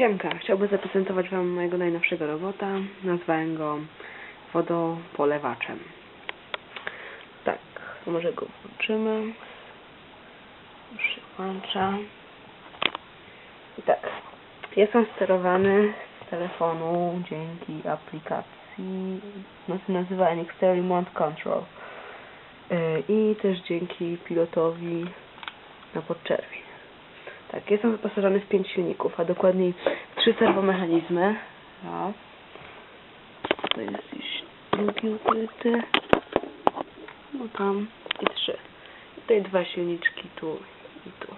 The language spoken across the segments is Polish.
Siemka, chciałbym zaprezentować Wam mojego najnowszego robota. Nazwałem go wodopolewaczem. Tak, to może go włączymy. Już włącza. I tak, jest on sterowany z telefonu dzięki aplikacji, no się nazywa NXT Remote Control. Yy, I też dzięki pilotowi na podczerwień. Tak, jest on wyposażony w pięć silników, a dokładniej trzy serwomechanizmy. Raz. To jest gdzieś drugi ukryty. No tam. I trzy. I tutaj dwa silniczki tu i tu.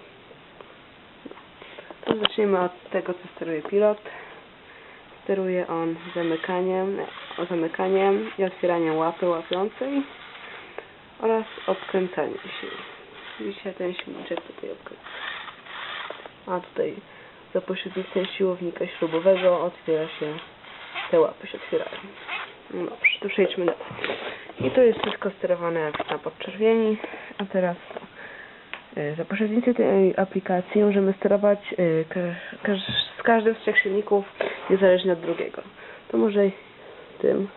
No. To zaczniemy od tego, co steruje pilot. Steruje on zamykaniem, zamykaniem i otwieraniem łapy łapiącej oraz odkręcaniem się. Widzicie ten silniczek tutaj odkręca. A tutaj za pośrednictwem siłownika śrubowego otwiera się, te łapy się otwierają. No dobrze, to przejdźmy dalej. I to jest wszystko sterowane jak na podczerwieni. A teraz. Y, Za pośrednictwem tej aplikacji możemy sterować y, z każdym z trzech silników niezależnie od drugiego. To może tym.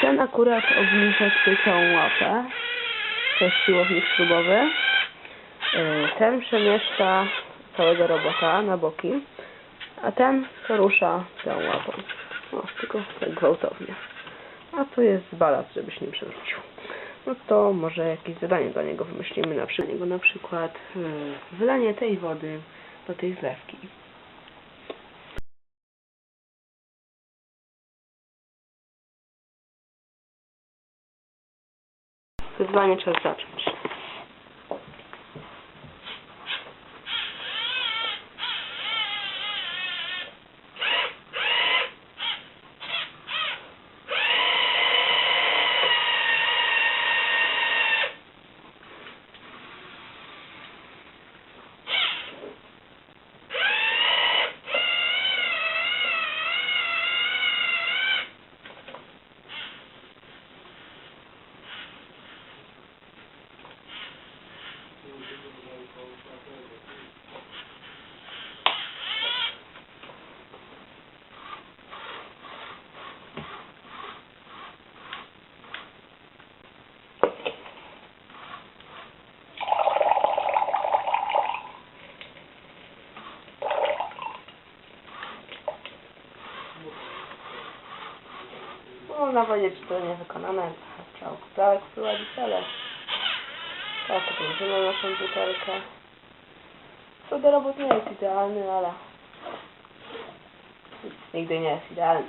Ten akurat obniża tutaj całą łapę. To jest siłownik śrubowy. Y, Ten przemieszcza całego robota na boki, a ten porusza tą łapą. O, tylko tak gwałtownie. A to jest balast, żebyś nie przewrócił. No to może jakieś zadanie dla niego wymyślimy na przykład, na przykład y, wylanie tej wody do tej zlewki. Wyzwanie czas zacząć. Można powiedzieć, że to nie wykonane. Trzeba kawałek wprowadzić, ale teraz podłączymy naszą butelkę. Co do robót nie jest idealny, ale nigdy nie jest idealny.